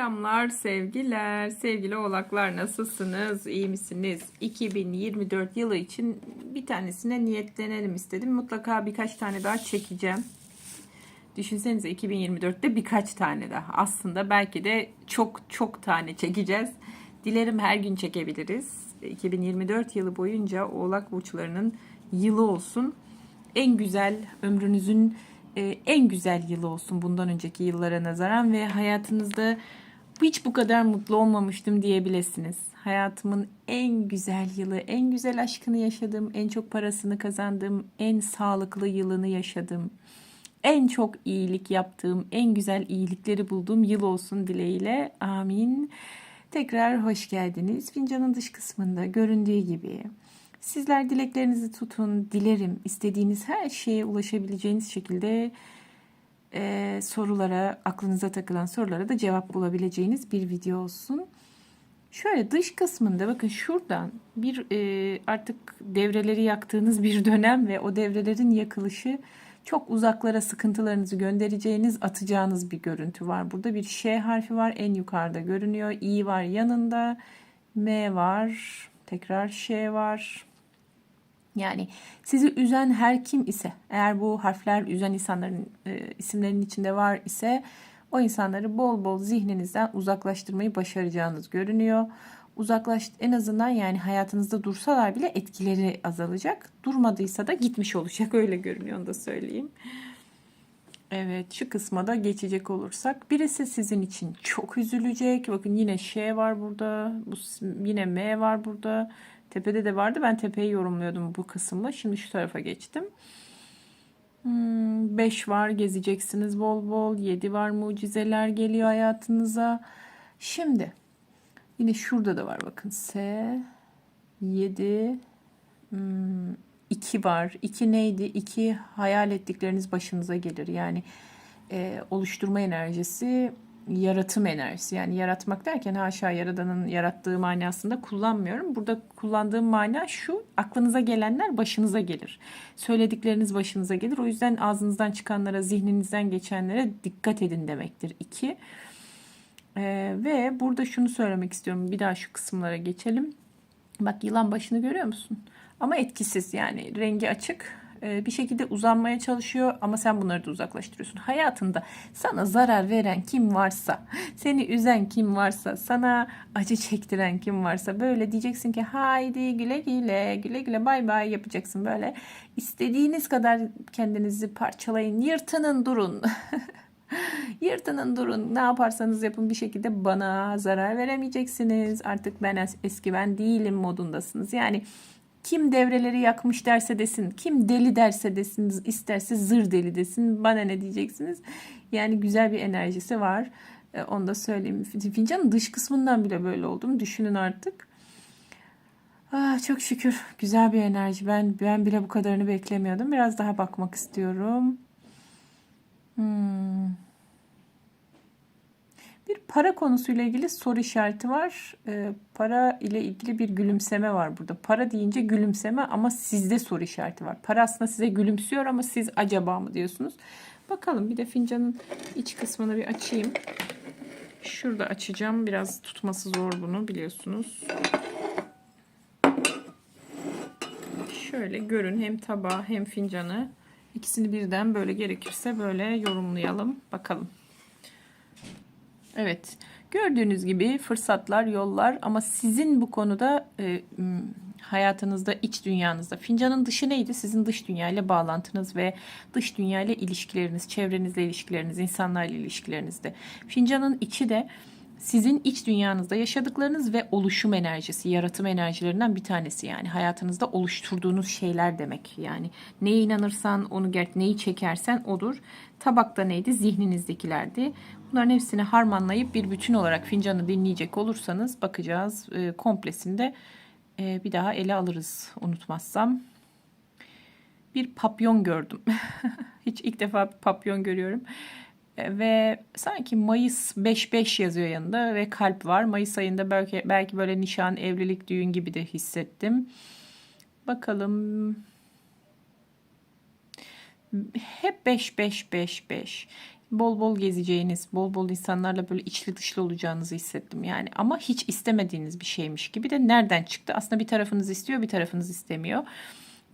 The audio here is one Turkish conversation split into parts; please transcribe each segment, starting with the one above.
Selamlar, sevgiler. Sevgili oğlaklar nasılsınız? İyi misiniz? 2024 yılı için bir tanesine niyetlenelim istedim. Mutlaka birkaç tane daha çekeceğim. Düşünsenize 2024'te birkaç tane daha. Aslında belki de çok çok tane çekeceğiz. Dilerim her gün çekebiliriz. 2024 yılı boyunca oğlak burçlarının yılı olsun. En güzel ömrünüzün e, en güzel yılı olsun bundan önceki yıllara nazaran ve hayatınızda hiç bu kadar mutlu olmamıştım diyebilirsiniz. Hayatımın en güzel yılı, en güzel aşkını yaşadım, en çok parasını kazandım, en sağlıklı yılını yaşadım. En çok iyilik yaptığım, en güzel iyilikleri bulduğum yıl olsun dileğiyle. Amin. Tekrar hoş geldiniz. Fincanın dış kısmında göründüğü gibi Sizler dileklerinizi tutun. Dilerim istediğiniz her şeye ulaşabileceğiniz şekilde e, sorulara, aklınıza takılan sorulara da cevap bulabileceğiniz bir video olsun. Şöyle dış kısmında bakın şuradan bir e, artık devreleri yaktığınız bir dönem ve o devrelerin yakılışı çok uzaklara sıkıntılarınızı göndereceğiniz, atacağınız bir görüntü var. Burada bir Ş harfi var en yukarıda görünüyor. İ var yanında. M var. Tekrar Ş var. Yani sizi üzen her kim ise eğer bu harfler üzen insanların e, isimlerinin içinde var ise o insanları bol bol zihninizden uzaklaştırmayı başaracağınız görünüyor. Uzaklaş en azından yani hayatınızda dursalar bile etkileri azalacak. Durmadıysa da gitmiş olacak öyle görünüyor onu da söyleyeyim. Evet şu kısma da geçecek olursak birisi sizin için çok üzülecek. Bakın yine Ş var burada. Bu yine M var burada. Tepede de vardı. Ben tepeyi yorumluyordum bu kısımla. Şimdi şu tarafa geçtim. 5 hmm, var gezeceksiniz bol bol. 7 var mucizeler geliyor hayatınıza. Şimdi yine şurada da var bakın S 7 2 hmm, var. 2 neydi? 2 hayal ettikleriniz başınıza gelir. Yani e, oluşturma enerjisi yaratım enerjisi. Yani yaratmak derken haşa yaradanın yarattığı manasında kullanmıyorum. Burada kullandığım mana şu aklınıza gelenler başınıza gelir. Söyledikleriniz başınıza gelir. O yüzden ağzınızdan çıkanlara, zihninizden geçenlere dikkat edin demektir. İki. Ee, ve burada şunu söylemek istiyorum. Bir daha şu kısımlara geçelim. Bak yılan başını görüyor musun? Ama etkisiz yani rengi açık bir şekilde uzanmaya çalışıyor ama sen bunları da uzaklaştırıyorsun. Hayatında sana zarar veren kim varsa, seni üzen kim varsa, sana acı çektiren kim varsa böyle diyeceksin ki haydi güle güle, güle güle bay bay yapacaksın böyle. İstediğiniz kadar kendinizi parçalayın, yırtının durun. Yırtının durun. Ne yaparsanız yapın bir şekilde bana zarar veremeyeceksiniz. Artık ben eski ben değilim modundasınız. Yani kim devreleri yakmış derse desin, kim deli derse desin, isterse zır deli desin. Bana ne diyeceksiniz? Yani güzel bir enerjisi var. E, onu da söyleyeyim. Fincanın dış kısmından bile böyle oldum. Düşünün artık. Ah, çok şükür güzel bir enerji. Ben ben bile bu kadarını beklemiyordum. Biraz daha bakmak istiyorum. Hmm para konusuyla ilgili soru işareti var. E, para ile ilgili bir gülümseme var burada. Para deyince gülümseme ama sizde soru işareti var. Para aslında size gülümsüyor ama siz acaba mı diyorsunuz? Bakalım bir de fincanın iç kısmını bir açayım. Şurada açacağım. Biraz tutması zor bunu biliyorsunuz. Şöyle görün hem tabağı hem fincanı. İkisini birden böyle gerekirse böyle yorumlayalım. Bakalım. Evet. Gördüğünüz gibi fırsatlar, yollar ama sizin bu konuda e, hayatınızda, iç dünyanızda fincanın dışı neydi? Sizin dış dünyayla bağlantınız ve dış dünyayla ilişkileriniz, çevrenizle ilişkileriniz, insanlarla ilişkilerinizde. Fincanın içi de sizin iç dünyanızda yaşadıklarınız ve oluşum enerjisi, yaratım enerjilerinden bir tanesi yani hayatınızda oluşturduğunuz şeyler demek. Yani neye inanırsan onu gert, neyi çekersen odur. Tabakta neydi? Zihninizdekilerdi. Bunların hepsini harmanlayıp bir bütün olarak fincanı dinleyecek olursanız bakacağız e, komplesinde e, bir daha ele alırız unutmazsam. Bir papyon gördüm. Hiç ilk defa bir papyon görüyorum. E, ve sanki Mayıs 5-5 yazıyor yanında ve kalp var. Mayıs ayında belki belki böyle nişan, evlilik, düğün gibi de hissettim. Bakalım. Hep 5 5 5 5. bol bol gezeceğiniz, bol bol insanlarla böyle içli dışlı olacağınızı hissettim yani. Ama hiç istemediğiniz bir şeymiş gibi de nereden çıktı? Aslında bir tarafınız istiyor, bir tarafınız istemiyor.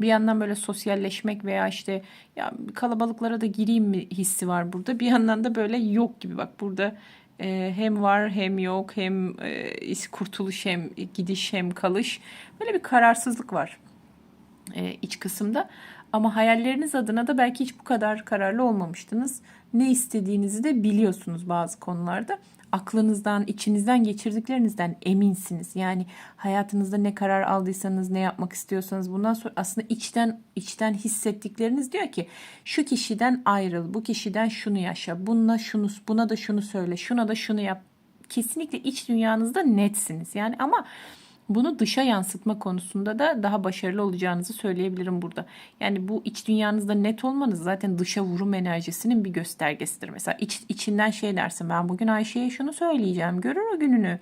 Bir yandan böyle sosyalleşmek veya işte ya kalabalıklara da gireyim mi hissi var burada. Bir yandan da böyle yok gibi bak burada e, hem var hem yok hem e, kurtuluş hem gidiş hem kalış böyle bir kararsızlık var e, iç kısımda. Ama hayalleriniz adına da belki hiç bu kadar kararlı olmamıştınız. Ne istediğinizi de biliyorsunuz bazı konularda. Aklınızdan, içinizden geçirdiklerinizden eminsiniz. Yani hayatınızda ne karar aldıysanız, ne yapmak istiyorsanız bundan sonra aslında içten içten hissettikleriniz diyor ki şu kişiden ayrıl, bu kişiden şunu yaşa, bununla şunu, buna da şunu söyle, şuna da şunu yap. Kesinlikle iç dünyanızda netsiniz. Yani ama bunu dışa yansıtma konusunda da daha başarılı olacağınızı söyleyebilirim burada. Yani bu iç dünyanızda net olmanız zaten dışa vurum enerjisinin bir göstergesidir. Mesela iç, içinden şey dersin ben bugün Ayşe'ye şunu söyleyeceğim görür o gününü.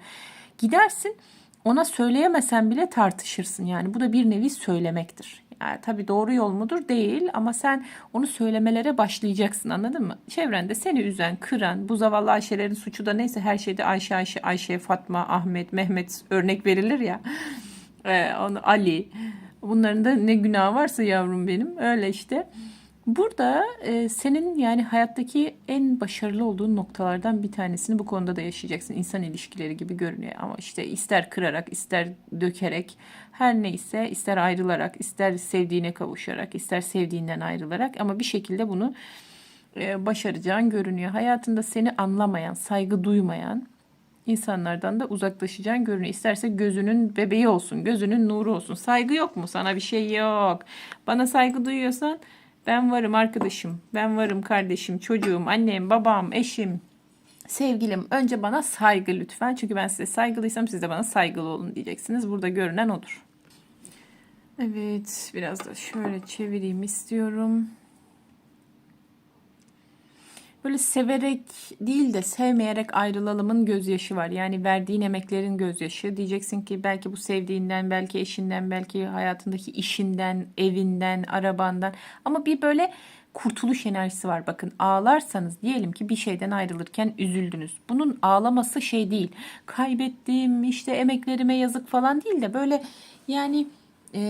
Gidersin ona söyleyemesen bile tartışırsın. Yani bu da bir nevi söylemektir. Yani tabii doğru yol mudur? Değil ama sen onu söylemelere başlayacaksın anladın mı? Çevrende seni üzen, kıran, bu zavallı Ayşe'lerin suçu da neyse her şeyde Ayşe, Ayşe, Ayşe, Fatma, Ahmet, Mehmet örnek verilir ya. Ee, onu Ali. Bunların da ne günah varsa yavrum benim. Öyle işte. Burada e, senin yani hayattaki en başarılı olduğun noktalardan bir tanesini bu konuda da yaşayacaksın. İnsan ilişkileri gibi görünüyor ama işte ister kırarak, ister dökerek, her neyse ister ayrılarak, ister sevdiğine kavuşarak, ister sevdiğinden ayrılarak ama bir şekilde bunu e, başaracağın görünüyor. Hayatında seni anlamayan, saygı duymayan insanlardan da uzaklaşacağın görünüyor. İsterse gözünün bebeği olsun, gözünün nuru olsun. Saygı yok mu? Sana bir şey yok. Bana saygı duyuyorsan ben varım arkadaşım, ben varım kardeşim, çocuğum, annem, babam, eşim, sevgilim. Önce bana saygı lütfen. Çünkü ben size saygılıysam siz de bana saygılı olun diyeceksiniz. Burada görünen odur. Evet, biraz da şöyle çevireyim istiyorum böyle severek değil de sevmeyerek ayrılalımın gözyaşı var. Yani verdiğin emeklerin gözyaşı. Diyeceksin ki belki bu sevdiğinden, belki eşinden, belki hayatındaki işinden, evinden, arabandan. Ama bir böyle kurtuluş enerjisi var. Bakın ağlarsanız diyelim ki bir şeyden ayrılırken üzüldünüz. Bunun ağlaması şey değil. Kaybettim işte emeklerime yazık falan değil de böyle yani e,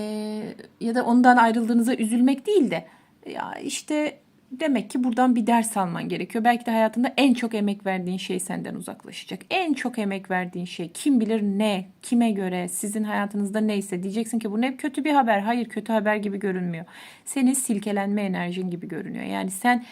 ya da ondan ayrıldığınıza üzülmek değil de ya işte Demek ki buradan bir ders alman gerekiyor. Belki de hayatında en çok emek verdiğin şey senden uzaklaşacak. En çok emek verdiğin şey kim bilir ne, kime göre, sizin hayatınızda neyse diyeceksin ki bu ne kötü bir haber. Hayır kötü haber gibi görünmüyor. Senin silkelenme enerjin gibi görünüyor. Yani sen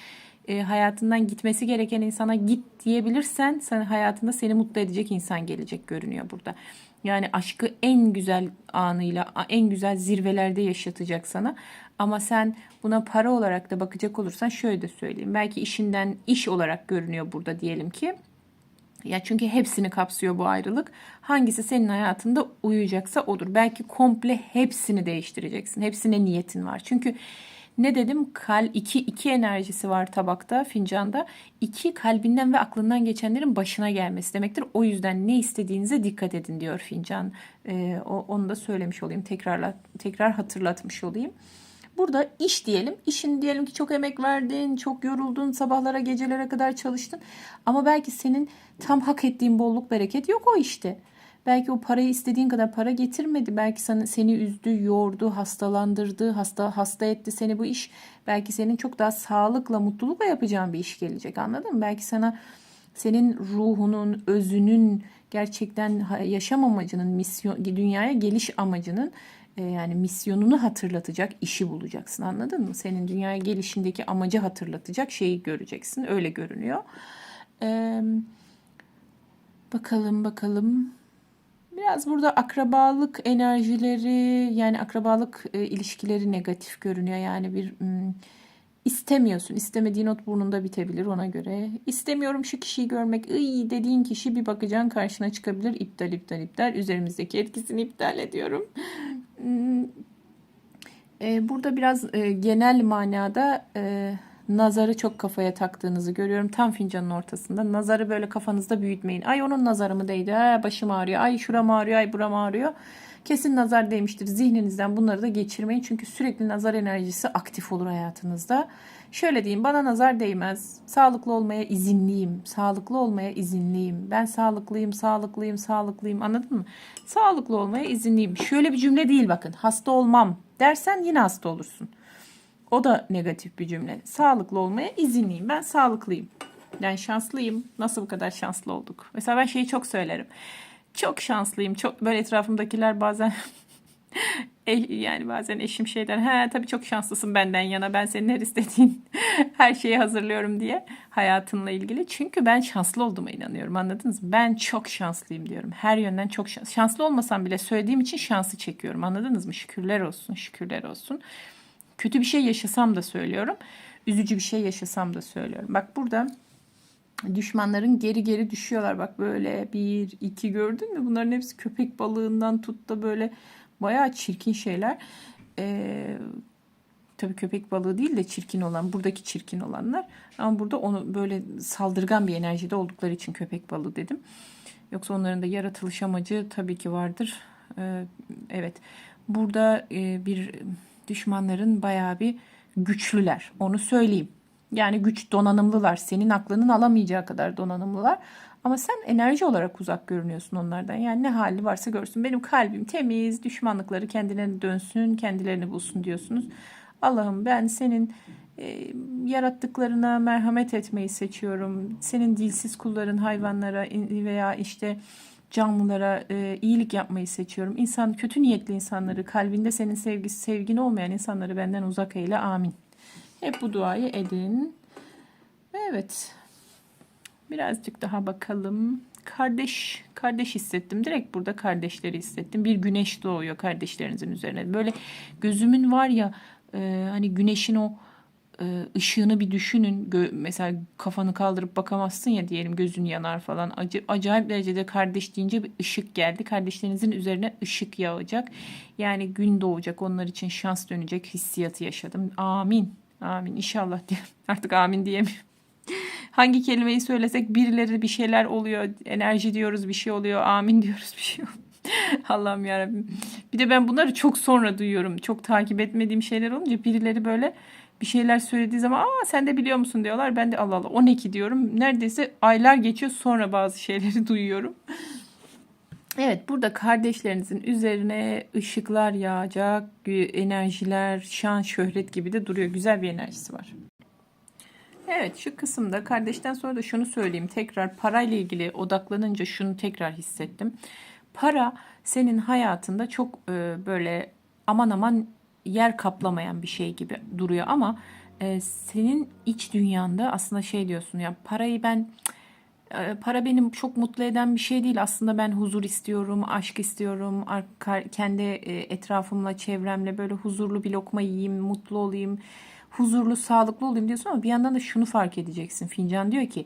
e, hayatından gitmesi gereken insana git diyebilirsen sen hayatında seni mutlu edecek insan gelecek görünüyor burada. Yani aşkı en güzel anıyla, en güzel zirvelerde yaşatacak sana. Ama sen buna para olarak da bakacak olursan şöyle de söyleyeyim. Belki işinden iş olarak görünüyor burada diyelim ki. Ya çünkü hepsini kapsıyor bu ayrılık. Hangisi senin hayatında uyuyacaksa odur. Belki komple hepsini değiştireceksin. Hepsine niyetin var. Çünkü ne dedim? Kal iki, iki enerjisi var tabakta, fincanda. İki kalbinden ve aklından geçenlerin başına gelmesi demektir. O yüzden ne istediğinize dikkat edin diyor fincan. O, onu da söylemiş olayım. Tekrarla, tekrar hatırlatmış olayım. Burada iş diyelim. İşin diyelim ki çok emek verdin, çok yoruldun, sabahlara gecelere kadar çalıştın. Ama belki senin tam hak ettiğin bolluk bereket yok o işte. Belki o parayı istediğin kadar para getirmedi. Belki sana, seni üzdü, yordu, hastalandırdı, hasta hasta etti seni bu iş. Belki senin çok daha sağlıkla, mutlulukla yapacağın bir iş gelecek. Anladın mı? Belki sana senin ruhunun, özünün gerçekten yaşam amacının, misyon, dünyaya geliş amacının e, yani misyonunu hatırlatacak işi bulacaksın. Anladın mı? Senin dünyaya gelişindeki amacı hatırlatacak şeyi göreceksin. Öyle görünüyor. Ee, bakalım bakalım. Biraz burada akrabalık enerjileri yani akrabalık e, ilişkileri negatif görünüyor. Yani bir istemiyorsun. İstemediğin ot burnunda bitebilir ona göre. İstemiyorum şu kişiyi görmek. Iy dediğin kişi bir bakacaksın karşına çıkabilir. İptal iptal iptal. Üzerimizdeki etkisini iptal ediyorum. E, burada biraz e, genel manada Nazarı çok kafaya taktığınızı görüyorum. Tam fincanın ortasında. Nazarı böyle kafanızda büyütmeyin. Ay onun nazarı mı değdi? Ha, başım ağrıyor. Ay şuram ağrıyor. Ay buram ağrıyor. Kesin nazar değmiştir. Zihninizden bunları da geçirmeyin. Çünkü sürekli nazar enerjisi aktif olur hayatınızda. Şöyle diyeyim bana nazar değmez. Sağlıklı olmaya izinliyim. Sağlıklı olmaya izinliyim. Ben sağlıklıyım, sağlıklıyım, sağlıklıyım. Anladın mı? Sağlıklı olmaya izinliyim. Şöyle bir cümle değil bakın. Hasta olmam dersen yine hasta olursun. O da negatif bir cümle. Sağlıklı olmaya izinliyim. Ben sağlıklıyım. Yani şanslıyım. Nasıl bu kadar şanslı olduk? Mesela ben şeyi çok söylerim. Çok şanslıyım. Çok böyle etrafımdakiler bazen yani bazen eşim şey der. He tabii çok şanslısın benden yana. Ben senin her istediğin her şeyi hazırlıyorum diye hayatınla ilgili. Çünkü ben şanslı olduğuma inanıyorum. Anladınız mı? Ben çok şanslıyım diyorum. Her yönden çok şanslı. Şanslı olmasam bile söylediğim için şansı çekiyorum. Anladınız mı? Şükürler olsun, şükürler olsun. Kötü bir şey yaşasam da söylüyorum. Üzücü bir şey yaşasam da söylüyorum. Bak burada düşmanların geri geri düşüyorlar. Bak böyle bir iki gördün mü? Bunların hepsi köpek balığından tut da böyle bayağı çirkin şeyler. Ee, tabii köpek balığı değil de çirkin olan buradaki çirkin olanlar. Ama burada onu böyle saldırgan bir enerjide oldukları için köpek balığı dedim. Yoksa onların da yaratılış amacı tabii ki vardır. Ee, evet. Burada e, bir düşmanların bayağı bir güçlüler. Onu söyleyeyim. Yani güç donanımlılar. Senin aklının alamayacağı kadar donanımlılar. Ama sen enerji olarak uzak görünüyorsun onlardan. Yani ne hali varsa görsün. Benim kalbim temiz, düşmanlıkları kendilerine dönsün, kendilerini bulsun diyorsunuz. Allah'ım ben senin e, yarattıklarına merhamet etmeyi seçiyorum. Senin dilsiz kulların hayvanlara veya işte canlılara e, iyilik yapmayı seçiyorum. İnsan kötü niyetli insanları, kalbinde senin sevgisi, sevgin olmayan insanları benden uzak eyle. Amin. Hep bu duayı edin. Evet. Birazcık daha bakalım. Kardeş, kardeş hissettim. Direkt burada kardeşleri hissettim. Bir güneş doğuyor kardeşlerinizin üzerine. Böyle gözümün var ya e, hani güneşin o ışığını bir düşünün. Gö mesela kafanı kaldırıp bakamazsın ya diyelim gözün yanar falan. Ac acayip derecede kardeş deyince bir ışık geldi. Kardeşlerinizin üzerine ışık yağacak. Yani gün doğacak. Onlar için şans dönecek hissiyatı yaşadım. Amin. Amin. İnşallah diye. Artık amin diyemiyorum. Hangi kelimeyi söylesek birileri bir şeyler oluyor. Enerji diyoruz bir şey oluyor. Amin diyoruz bir şey oluyor. Allah'ım yarabbim. Bir de ben bunları çok sonra duyuyorum. Çok takip etmediğim şeyler olunca birileri böyle bir şeyler söylediği zaman aa sen de biliyor musun diyorlar. Ben de Allah Allah o ne ki diyorum. Neredeyse aylar geçiyor sonra bazı şeyleri duyuyorum. Evet burada kardeşlerinizin üzerine ışıklar yağacak, enerjiler, şan, şöhret gibi de duruyor. Güzel bir enerjisi var. Evet şu kısımda kardeşten sonra da şunu söyleyeyim. Tekrar parayla ilgili odaklanınca şunu tekrar hissettim. Para senin hayatında çok e, böyle aman aman yer kaplamayan bir şey gibi duruyor ama e, senin iç dünyanda aslında şey diyorsun ya parayı ben e, para benim çok mutlu eden bir şey değil. Aslında ben huzur istiyorum, aşk istiyorum. Kendi e, etrafımla, çevremle böyle huzurlu bir lokma yiyeyim, mutlu olayım, huzurlu, sağlıklı olayım diyorsun ama bir yandan da şunu fark edeceksin. Fincan diyor ki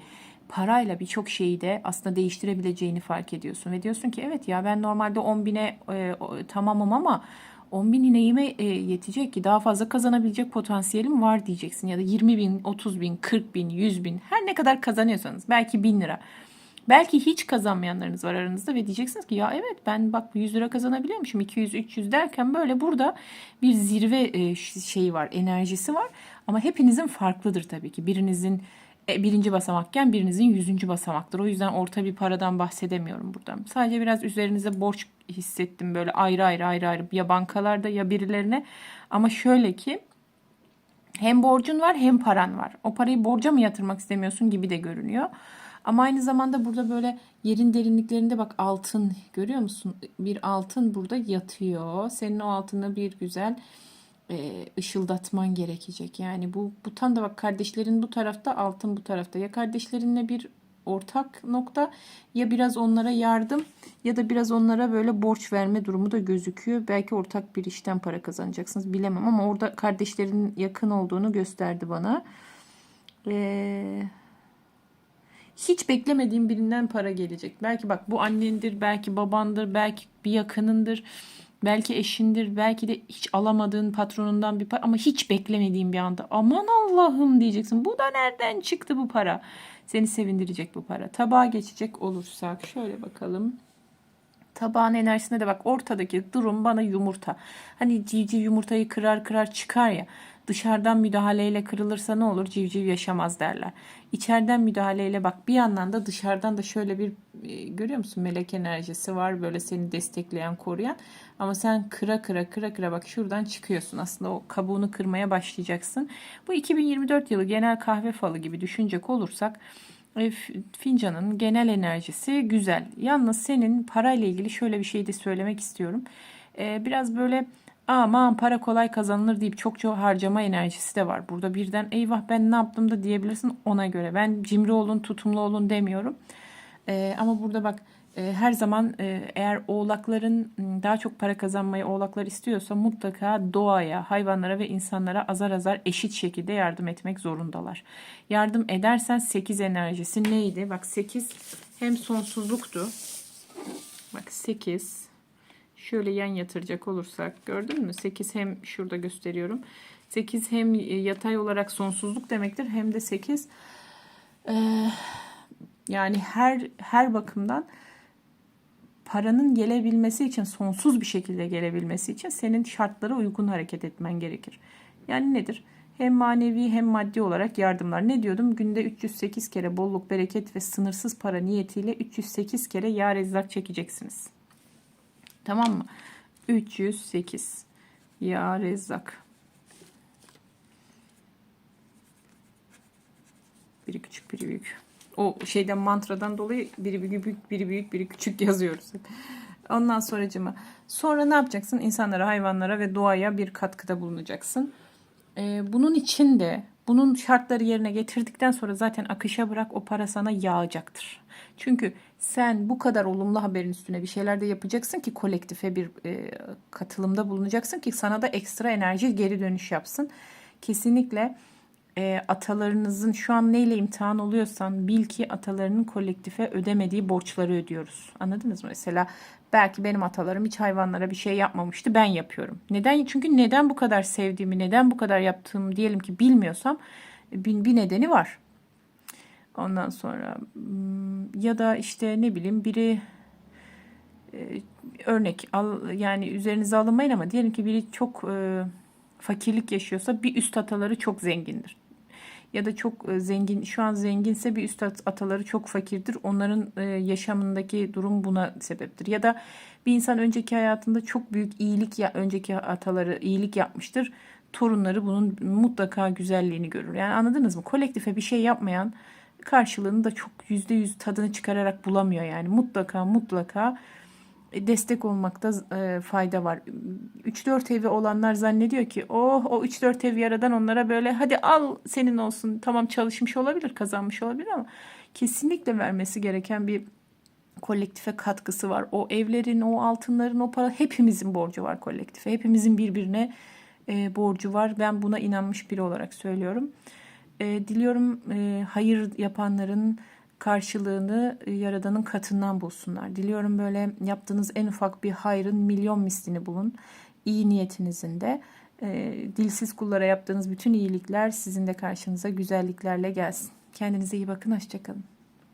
parayla birçok şeyi de aslında değiştirebileceğini fark ediyorsun. Ve diyorsun ki evet ya ben normalde 10 bine e, tamamım ama 10 bin neyime e, yetecek ki daha fazla kazanabilecek potansiyelim var diyeceksin. Ya da 20 bin, 30 bin, 40 bin, 100 bin her ne kadar kazanıyorsanız belki 1000 lira. Belki hiç kazanmayanlarınız var aranızda ve diyeceksiniz ki ya evet ben bak 100 lira kazanabiliyormuşum 200 300 derken böyle burada bir zirve e, şeyi var enerjisi var ama hepinizin farklıdır tabii ki birinizin birinci basamakken birinizin yüzüncü basamaktır. O yüzden orta bir paradan bahsedemiyorum buradan. Sadece biraz üzerinize borç hissettim böyle ayrı ayrı ayrı ayrı ya bankalarda ya birilerine. Ama şöyle ki hem borcun var hem paran var. O parayı borca mı yatırmak istemiyorsun gibi de görünüyor. Ama aynı zamanda burada böyle yerin derinliklerinde bak altın görüyor musun? Bir altın burada yatıyor. Senin o altını bir güzel e, ışıldatman gerekecek. Yani bu bu tam da bak kardeşlerin bu tarafta altın bu tarafta. Ya kardeşlerinle bir ortak nokta ya biraz onlara yardım ya da biraz onlara böyle borç verme durumu da gözüküyor. Belki ortak bir işten para kazanacaksınız bilemem ama orada kardeşlerin yakın olduğunu gösterdi bana. Eee hiç beklemediğim birinden para gelecek. Belki bak bu annendir, belki babandır, belki bir yakınındır. Belki eşindir, belki de hiç alamadığın patronundan bir para ama hiç beklemediğin bir anda aman Allah'ım diyeceksin. Bu da nereden çıktı bu para? Seni sevindirecek bu para. Tabağa geçecek olursak şöyle bakalım. Tabağın enerjisine de bak ortadaki durum bana yumurta. Hani civciv yumurtayı kırar kırar çıkar ya. Dışarıdan müdahaleyle kırılırsa ne olur? Civciv yaşamaz derler. İçeriden müdahaleyle bak bir yandan da dışarıdan da şöyle bir e, görüyor musun melek enerjisi var böyle seni destekleyen koruyan. Ama sen kıra kıra kıra kıra bak şuradan çıkıyorsun aslında o kabuğunu kırmaya başlayacaksın. Bu 2024 yılı genel kahve falı gibi düşünecek olursak fincanın genel enerjisi güzel. Yalnız senin parayla ilgili şöyle bir şey de söylemek istiyorum. E, biraz böyle aman para kolay kazanılır deyip çok çok harcama enerjisi de var. Burada birden eyvah ben ne yaptım da diyebilirsin ona göre. Ben cimri olun tutumlu olun demiyorum. E, ama burada bak her zaman eğer oğlakların daha çok para kazanmayı oğlaklar istiyorsa mutlaka doğaya, hayvanlara ve insanlara azar azar eşit şekilde yardım etmek zorundalar. Yardım edersen 8 enerjisi neydi? Bak 8 hem sonsuzluktu. Bak 8 şöyle yan yatıracak olursak gördün mü? 8 hem şurada gösteriyorum. 8 hem yatay olarak sonsuzluk demektir hem de 8 yani her her bakımdan paranın gelebilmesi için sonsuz bir şekilde gelebilmesi için senin şartlara uygun hareket etmen gerekir. Yani nedir? Hem manevi hem maddi olarak yardımlar. Ne diyordum? Günde 308 kere bolluk, bereket ve sınırsız para niyetiyle 308 kere ya rezzak çekeceksiniz. Tamam mı? 308 ya rezzak. Biri küçük, biri büyük o şeyden mantradan dolayı biri büyük, biri büyük, biri küçük yazıyoruz. Ondan sonracıma. Sonra ne yapacaksın? İnsanlara, hayvanlara ve doğaya bir katkıda bulunacaksın. Ee, bunun için de bunun şartları yerine getirdikten sonra zaten akışa bırak o para sana yağacaktır. Çünkü sen bu kadar olumlu haberin üstüne bir şeyler de yapacaksın ki kolektife bir e, katılımda bulunacaksın ki sana da ekstra enerji geri dönüş yapsın. Kesinlikle e, atalarınızın şu an neyle imtihan oluyorsan bil ki atalarının kolektife ödemediği borçları ödüyoruz. Anladınız mı? Mesela belki benim atalarım hiç hayvanlara bir şey yapmamıştı ben yapıyorum. Neden? Çünkü neden bu kadar sevdiğimi, neden bu kadar yaptığımı diyelim ki bilmiyorsam bir, bir nedeni var. Ondan sonra hmm, ya da işte ne bileyim biri e, örnek al yani üzerinize alınmayın ama diyelim ki biri çok e, fakirlik yaşıyorsa bir üst ataları çok zengindir ya da çok e, zengin şu an zenginse bir üst ataları çok fakirdir. Onların e, yaşamındaki durum buna sebeptir. Ya da bir insan önceki hayatında çok büyük iyilik ya önceki ataları iyilik yapmıştır. Torunları bunun mutlaka güzelliğini görür. Yani anladınız mı? Kolektife bir şey yapmayan karşılığını da çok yüzde yüz tadını çıkararak bulamıyor yani. Mutlaka mutlaka destek olmakta e, fayda var. 3-4 evi olanlar zannediyor ki oh o 3-4 ev yaradan onlara böyle hadi al senin olsun tamam çalışmış olabilir kazanmış olabilir ama kesinlikle vermesi gereken bir kolektife katkısı var. O evlerin, o altınların, o para hepimizin borcu var kolektife. Hepimizin birbirine e, borcu var. Ben buna inanmış biri olarak söylüyorum. E, diliyorum e, hayır yapanların karşılığını e, Yaradan'ın katından bulsunlar. Diliyorum böyle yaptığınız en ufak bir hayrın milyon mislini bulun. İyi niyetinizin de. E, dilsiz kullara yaptığınız bütün iyilikler sizin de karşınıza güzelliklerle gelsin. Kendinize iyi bakın. Hoşçakalın.